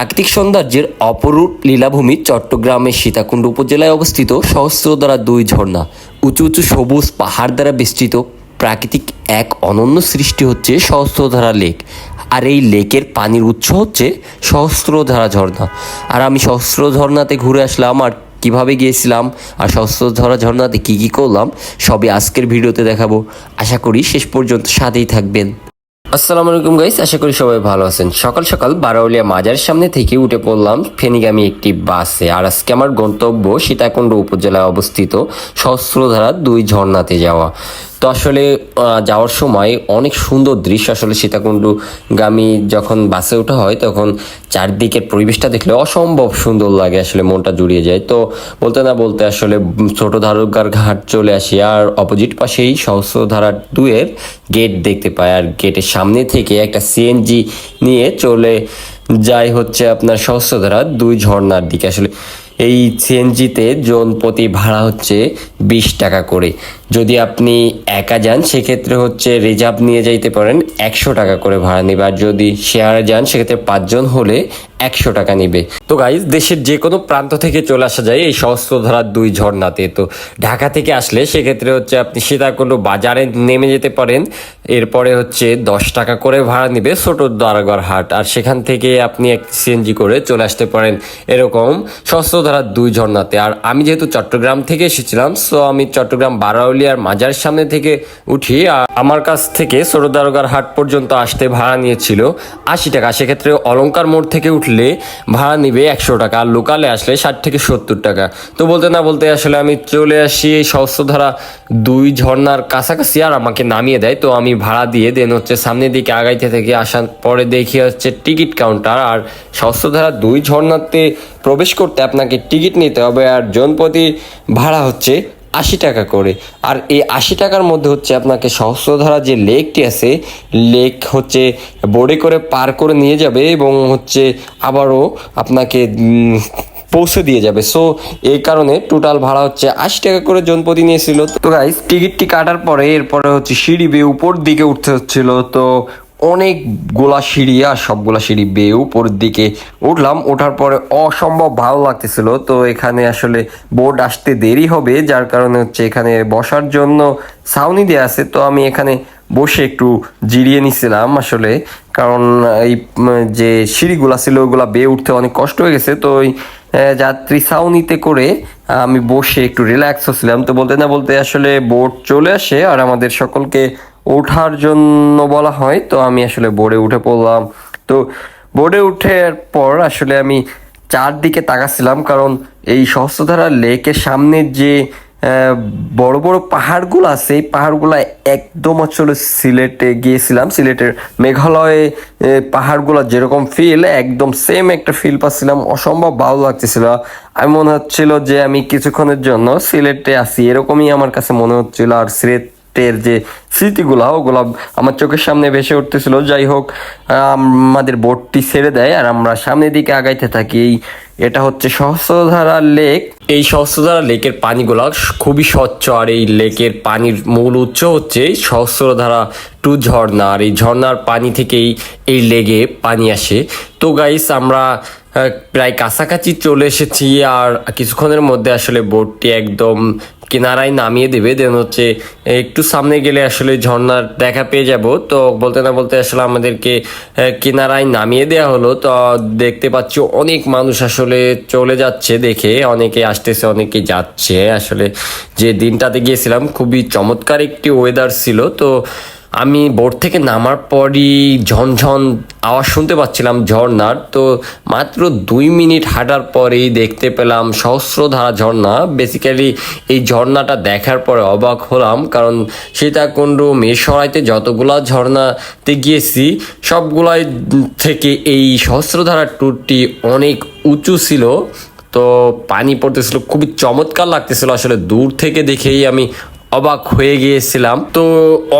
প্রাকৃতিক সৌন্দর্যের অপরূপ লীলাভূমি চট্টগ্রামের সীতাকুণ্ড উপজেলায় অবস্থিত সহস্রধারা দুই ঝর্ণা। উঁচু উঁচু সবুজ পাহাড় দ্বারা বেষ্টিত। প্রাকৃতিক এক অনন্য সৃষ্টি হচ্ছে সহস্রধারা লেক। আর এই লেকের পানির উৎস হচ্ছে সহস্রধারা ঝর্ণা। আর আমি সহস্র ঝর্ণাতে ঘুরে আসলাম আর কীভাবে গিয়েছিলাম আর সহস্রধারা ঝর্ণাতে কী কী করলাম, সবই আজকের ভিডিওতে দেখাবো। আশা করি শেষ পর্যন্ত সাথেই থাকবেন। আসসালামু আলাইকুম গাইস, আশা করি সবাই ভালো আছেন। সকাল সকাল বারাউলিয়া মাজার সামনে থেকে উঠে পড়লাম ফেনিগামী একটি বাসে। আর আজকে আমার গন্তব্য সীতাকুণ্ড উপজেলায় অবস্থিত সহস্রধারা দুই ঝর্ণাতে যাওয়া। তো আসলে যাওয়ার সময় অনেক সুন্দর দৃশ্য। আসলে সীতাকুণ্ডগামী যখন বাসে ওঠা হয়, তখন চারদিকের পরিবেশটা দেখলে অসম্ভব সুন্দর লাগে, আসলে মনটা জুড়িয়ে যায়। তো বলতে না বলতে আসলে ছোট ধারকার ঘাট চলে আসি, আর অপোজিট পাশেই সহস্রধারা দুয়ের গেট দেখতে পাই। আর গেটের সামনে থেকে একটা সিএনজি নিয়ে চলে যাই হচ্ছে আপনার সহস্রধারা দুই ঝর্ণার দিকে। আসলে এই সিএনজিতে জন প্রতি ভাড়া হচ্ছে বিশ টাকা করে। যদি আপনি একা যান, সেক্ষেত্রে হচ্ছে রিজার্ভ নিয়ে যাইতে পারেন একশো টাকা করে ভাড়া নেবে। আর যদি শেয়ারে যান, সেক্ষেত্রে পাঁচজন হলে একশো টাকা নিবে। তো গাইজ দেশের যে কোনো প্রান্ত থেকে চলে আসা যায় এই সহস্রধারার দুই ঝর্ণাতে। তো ঢাকা থেকে আসলে সেক্ষেত্রে হচ্ছে আপনি সীতাকুণ্ড বাজারে নেমে যেতে পারেন। এরপরে হচ্ছে দশ টাকা করে ভাড়া নিবে ছোট দারাগড় হাট। আর সেখান থেকে আপনি এক সিএনজি করে চলে আসতে পারেন। এরকম সহস্রধারার দুই ঝর্ণাতে। আর আমি যেহেতু চট্টগ্রাম থেকে এসেছিলাম সো আমি চট্টগ্রাম বারাউলিয়ার মাজার সামনে থেকে উঠি আমার কাছ থেকে ছোট দারোগার হাট পর্যন্ত আসতে ভাড়া নিয়েছিল আশি টাকা। সেক্ষেত্রে অলঙ্কার মোড় থেকে উঠলে ভাড়া নিবে একশো টাকা, আর লোকালে আসলে ষাট থেকে সত্তর টাকা। তো বলতে না বলতে আসলে আমি চলে আসি এই সহস্রধারা দুই ঝর্ণার কাছাকাছি, আর আমাকে নামিয়ে দেয়। তো আমি ভাড়া দিয়ে দেন হচ্ছে সামনের দিকে আগাইতে থেকে আসার পরে দেখি হচ্ছে টিকিট কাউন্টার, আর সহস্রধারা দুই ঝর্ণাতে প্রবেশ করতে আপনাকে টিকিট নিতে হবে আর জনপ্রতি ভাড়া হচ্ছে আশি টাকা করে। আর এই আশি টাকার মধ্যে হচ্ছে আপনাকে সহস্রধারা যে লেকটি আছে, লেক হচ্ছে বোর্ডে করে পার করে নিয়ে যাবে এবং হচ্ছে আবারও আপনাকে পৌঁছে দিয়ে যাবে। সো এই কারণে টোটাল ভাড়া হচ্ছে আশি টাকা করে জনপতি নিয়েছিল। তো গাইস টিকিটটি কাটার পরে এরপরে হচ্ছে সিঁড়ি বেয়ে উপর দিকে উঠতে হচ্ছিল। তো অনেক গোলা সিঁড়ি আর সবগুলা সিঁড়ি বেয়ে উপরের দিকে উঠলাম। ওঠার পরে অসম্ভব ভালো লাগতেছিল। তো এখানে আসলে বোর্ড আসতে দেরি হবে, যার কারণে হচ্ছে এখানে বসার জন্য ছাউনি দেওয়া আছে। তো আমি এখানে বসে একটু জিরিয়ে নিছিলাম আসলে। কারণ এই যে সিঁড়িগুলা ছিল, ওগুলা বেয়ে উঠতে অনেক কষ্ট হয়ে গেছে। তো ওই যাত্রী ছাউনিতে করে আমি বসে একটু রিল্যাক্স হচ্ছিলাম। তো বলতে না বলতে আসলে বোর্ড চলে আসে, আর আমাদের সকলকে ওঠার জন্য বলা হয়, তো আমি আসলে বোর্ডে উঠে পড়লাম। তো বোর্ডে উঠার পর আসলে আমি চারদিকে তাকাচ্ছিলাম, কারণ এই সহস্রধারা লেকের সামনে যে বড় বড় পাহাড়গুলো আছে, এই পাহাড়গুলো একদম আসলে সিলেটে গিয়েছিলাম। সিলেটের মেঘালয়ে পাহাড়গুলো যেরকম ফিল একদম সেম একটা ফিল পাচ্ছিলাম। অসম্ভব ভালো লাগতেছিল। আমি মনে হচ্ছিল যে আমি কিছুক্ষণের জন্য সিলেটে আসি এরকমই আমার কাছে মনে হচ্ছিল। আর সিলেট টের যে স্মৃতিগুলো, ওগুলো আমার চোখের সামনে ভেসে উঠতেছিল। যাই হোক, আমাদের বোটটি ছেড়ে দেয় আর আমরা সামনের দিকে আগাইতে থাকি। এই, এটা হচ্ছে সহস্রধারা লেক। এই সহস্রধারা লেকের পানিগুলো খুবই স্বচ্ছ আর এই লেকের পানির মূল উৎস হচ্ছে সহস্রধারা টু ঝর্ণা। আর এই ঝর্ণার পানি থেকেই এই লেগে পানি আসে। তো গাইস আমরা প্রায় কাছাকাছি চলে এসেছি আর কিছুক্ষণের মধ্যে আসলে বোটটি একদম কিনারায় নামিয়ে দেবে। দেন হচ্ছে একটু সামনে গেলে আসলে ঝর্ণার দেখা পেয়ে যাব। তো বলতে না বলতে আসলে আমাদেরকে কিনারায় নামিয়ে দেওয়া হলো। তো দেখতে পাচ্ছি অনেক মানুষ আসলে চলে যাচ্ছে দেখে। অনেকে আসতেছে, অনেকে যাচ্ছে। আসলে যে দিনটাতে গিয়েছিলাম খুবই চমৎকার একটি ওয়েদার ছিল। তো আমি বোট থেকে নামার পরই ঝনঝন আওয়াজ শুনতে পাচ্ছিলাম ঝর্ণার। তো মাত্র দুই মিনিট হাঁটার পরেই দেখতে পেলাম সহস্রধারা ঝর্ণা। বেসিক্যালি এই ঝর্ণাটা দেখার পরে অবাক হলাম কারণ সীতাকুণ্ড মেসরাইতে যতগুলা ঝর্ণাতে গিয়েছি, সবগুলাই থেকে এই সহস্রধারা ট্যুরটি অনেক উঁচু ছিল। তো পানি পড়তেছিল, খুবই চমৎকার লাগতেছিল। আসলে দূর থেকে দেখেই আমি অবাক হয়ে গিয়েছিলাম। তো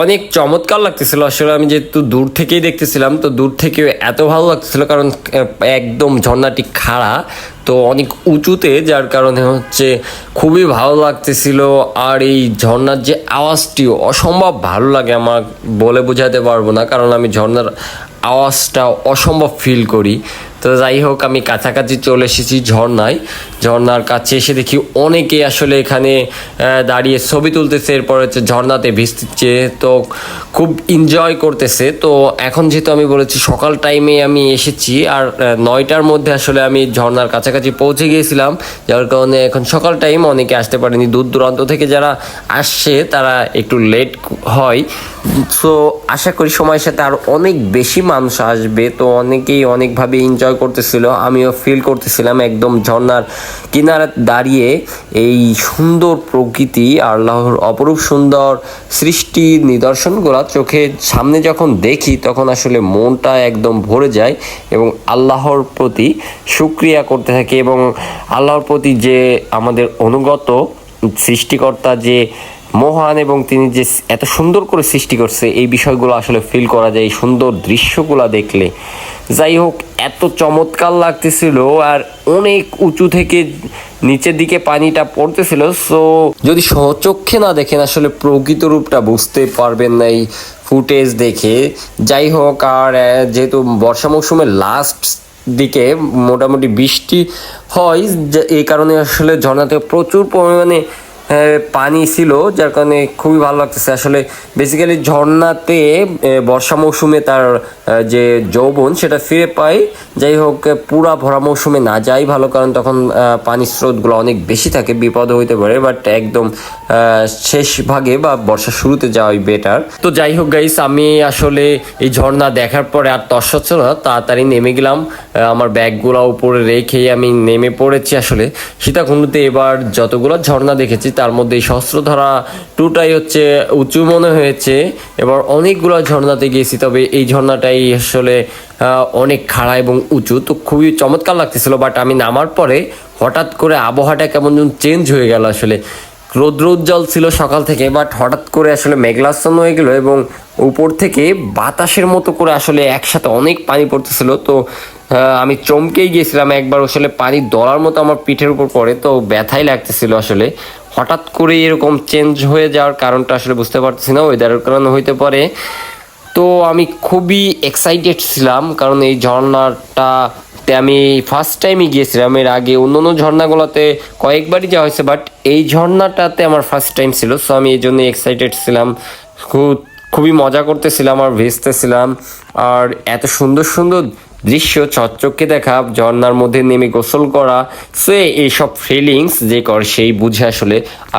অনেক চমৎকার লাগতেছিল। আসলে আমি যেহেতু দূর থেকেই দেখতেছিলাম, তো দূর থেকে এত ভালো লাগতেছিল কারণ একদম ঝর্ণাটি খাড়া, তো অনেক উঁচুতে, যার কারণে হচ্ছে খুবই ভালো লাগতেছিল। আর এই ঝর্ণার যে আওয়াজটিও অসম্ভব ভালো লাগে আমার বলে বোঝাতে পারব না, কারণ আমি ঝর্ণার আওয়াজটা অসম্ভব ফিল করি। তো যাই হোক, আমি কাছাকাছি চলে এসেছি ঝর্ণায়। ঝর্ণার কাছে এসে দেখি অনেকে আসলে এখানে দাঁড়িয়ে ছবি তুলতেছে, এরপর হচ্ছে ঝর্ণাতে ভিজতেছে তো খুব এনজয় করতেছে। তো এখন যেহেতু আমি বলেছি সকাল টাইমে আমি এসেছি, আর নয়টার মধ্যে আসলে আমি ঝর্ণার কাছাকাছি পৌঁছে গিয়েছিলাম। যার কারণে এখন সকাল টাইম অনেকে আসতে পারেনি। দূর দূরান্ত থেকে যারা আসছে তারা একটু লেট হয়। সো আশা করি সময়ের সাথে আর অনেক বেশি মানুষ আসবে। তো অনেকেই অনেকভাবে এনজয় করতেছিল, আমিও ফিল করতেছিলাম একদম ঝর্ণার কিনারে দাঁড়িয়ে এই সুন্দর প্রকৃতি, আল্লাহর অপরূপ সুন্দর সৃষ্টির নিদর্শনগুলো চোখে সামনে যখন দেখি, তখন আসলে মনটা একদম ভরে যায় এবং আল্লাহর প্রতি সুক্রিয়া করতে থাকি এবং আল্লাহর প্রতি যে আমাদের অনুগত সৃষ্টিকর্তা যে মহান এবং তিনি যে এত সুন্দর করে সৃষ্টি করছে, এই বিষয়গুলো আসলে ফিল করা যায়, এই সুন্দর দৃশ্যগুলো দেখলে। যাই হোক, এত চমৎকার লাগতেছিল আর অনেক উঁচু থেকে নিচের দিকে পানিটা পড়তেছিল সো যদি সচক্ষে না দেখেন, আসলে প্রকৃত রূপটা বুঝতে পারবেন না এই ফুটেজ দেখে। যাই হোক, আর যেহেতু বর্ষা মৌসুমের লাস্ট দিকে মোটামুটি বৃষ্টি হয় এই কারণে আসলে ঝর্ণা থেকে প্রচুর পরিমাণে পানি ছিল, যার কারণে খুবই ভালো লাগতেছে। আসলে বেসিক্যালি ঝর্ণাতে বর্ষা মৌসুমে তার যে যৌবন, সেটা ফিরে পাই। যাই হোক পুরা ভরা মৌসুমে না যাই ভালো, কারণ তখন পানির স্রোতগুলো অনেক বেশি থাকে বিপদ হইতে পারে বাট একদম শেষ ভাগে বা বর্ষা শুরুতে যাওয়াই বেটার তো যাই হোক গাইস আমি আসলে এই ঝর্ণা দেখার পরে আর হচ্ছে না, তাড়াতাড়ি নেমে গেলাম। আমার ব্যাগগুলো উপরে রেখেই আমি নেমে পড়েছি আসলে। সীতাকুণ্ডতে এবার যতগুলো ঝর্ণা দেখেছি তার মধ্যে সহস্রধারা টুটাই হচ্ছে উঁচু মনে হয়েছে, এবার অনেকগুলো ঝর্ণাতে গিয়েছি, তবে এই ঝর্ণাটাই আসলে অনেক খাড়া এবং উঁচু। তো খুবই চমৎকার লাগতেছিল বাট আমি নামার পরে হঠাৎ করে আবহাওয়াটা কেমন যেন চেঞ্জ হয়ে গেল আসলে। রৌদ্র উজ্জ্বল ছিল সকাল থেকে বাট হঠাৎ করে আসলে মেঘলাচ্ছন্ন হয়ে গেল এবং উপর থেকে বাতাসের মতো করে আসলে একসাথে অনেক পানি পড়তেছিল। তো আমি চমকেই গিয়েছিলাম, একবার আসলে পানি দলার মতো আমার পিঠের উপর পড়ে, তো ব্যথাই লাগতেছিল আসলে। হঠাৎ করে এরকম চেঞ্জ হয়ে যাওয়ার কারণটা আসলে বুঝতে পারতেছি না ওয়েদারের কারণে হইতে পারে। তো আমি খুবই এক্সাইটেড ছিলাম, কারণ এই ঝর্ণাটাতে আমি ফার্স্ট টাইমই গিয়েছিলাম। এর আগে অন্য অন্য ঝর্ণাগুলোতে কয়েকবারই যাওয়া হয়েছে বাট এই ঝর্ণাটাতে আমার ফার্স্ট টাইম ছিল সো আমি এই জন্য এক্সাইটেড ছিলাম। খুব, খুবই মজা করতেছিলাম আর ভেজতেছিলাম। আর এত সুন্দর সুন্দর দৃশ্য চকচকে দেখা, ঝর্ণার মধ্যে নেমে গোসল করা, সো এইসব ফিলিংস যে করে সেই বুঝে আসলে।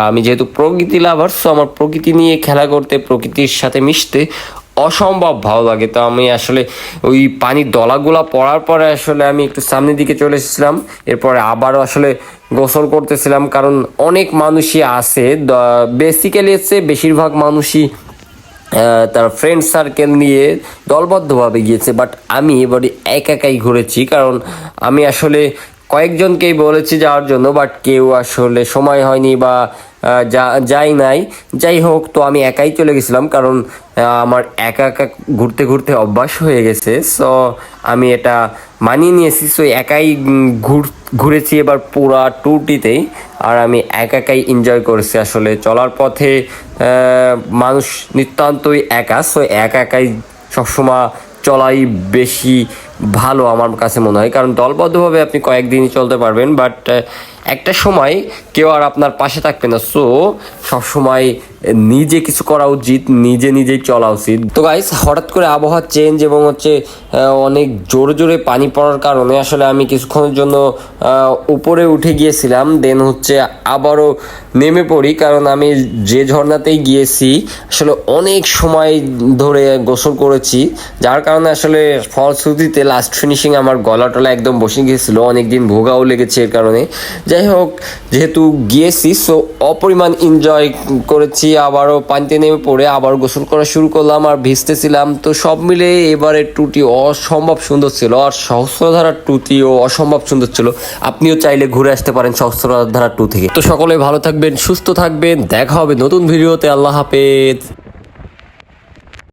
আমি যেহেতু প্রকৃতি লাভার সো আমার প্রকৃতি নিয়ে খেলা করতে, প্রকৃতির সাথে মিশতে অসম্ভব ভালো লাগে। তো আমি আসলে ওই পানির দলাগুলা পড়ার পরে আসলে আমি একটু সামনের দিকে চলে এসেছিলাম। এরপরে আবারও আসলে গোসল করতেছিলাম, কারণ অনেক মানুষই আছে। বেসিক্যালি হচ্ছে বেশিরভাগ মানুষই তার ফ্রেন্ড সার্কেল নিয়ে দলবদ্ধভাবে গিয়েছে বাট আমি এবারে এক একাই ঘুরেছি, কারণ আমি আসলে কয়েকজনকেই বলেছি যাওয়ার জন্য বাট কেউ আসলে সময় হয়নি বা যা- যাই নাই। যাই হোক, তো আমি একাই চলে গেছিলাম কারণ আমার একা একা ঘুরতে ঘুরতে অভ্যাস হয়ে গেছে। সো আমি এটা মানিয়ে নিয়েছি। সো একাই ঘুর, ঘুরেছি এবার পুরা ট্যুরটিতেই আর আমি একা একাই এনজয় করেছি আসলে। চলার পথে মানুষ নিতান্তই একা। সো একা একাই সবসময় চলাই বেশি ভালো আমার কাছে মনে হয়। কারণ দলবদ্ধভাবে আপনি কয়েকদিনই চলতে পারবেন বাট একটা সময় কেউ আর আপনার পাশে থাকবে না। সো সবসময় নিজে কিছু করা উচিত, নিজে নিজেই চলা উচিত। তো গাইস হঠাৎ করে আবহাওয়া চেঞ্জ এবং হচ্ছে অনেক জোরে জোরে পানি পড়ার কারণে আসলে আমি কিছুক্ষণের জন্য উপরে উঠে গিয়েছিলাম দেন হচ্ছে আবারও নেমে পড়ি। কারণ আমি যে ঝর্ণাতেই গিয়েছি, আসলে অনেক সময় ধরে গোসল করেছি, যার কারণে আসলে ফলশ্রুতিতে লাস্ট ফিনিশিং আমার গলা টলা একদম বসে গিয়েছিল, অনেকদিন ভোগাও লেগেছে এর কারণে। যাই হোক, যেহেতু গিয়েছি সো অপরিমাণ এনজয় করেছি, আবারও পানিতে নেমে পড়ে আবার গোসল করা শুরু করলাম আর ভিজতেছিলাম তো সব মিলে এবারের টুটি অসম্ভব সুন্দর ছিল আর সহস্রধারার টুটিও অসম্ভব সুন্দর ছিল। আপনিও চাইলে ঘুরে আসতে পারেন সহস্রধারা টু থেকে। তো সকলে ভালো থাকবেন, সুস্থ থাকবেন, দেখা হবে নতুন ভিডিওতে। আল্লাহ হাফেজ।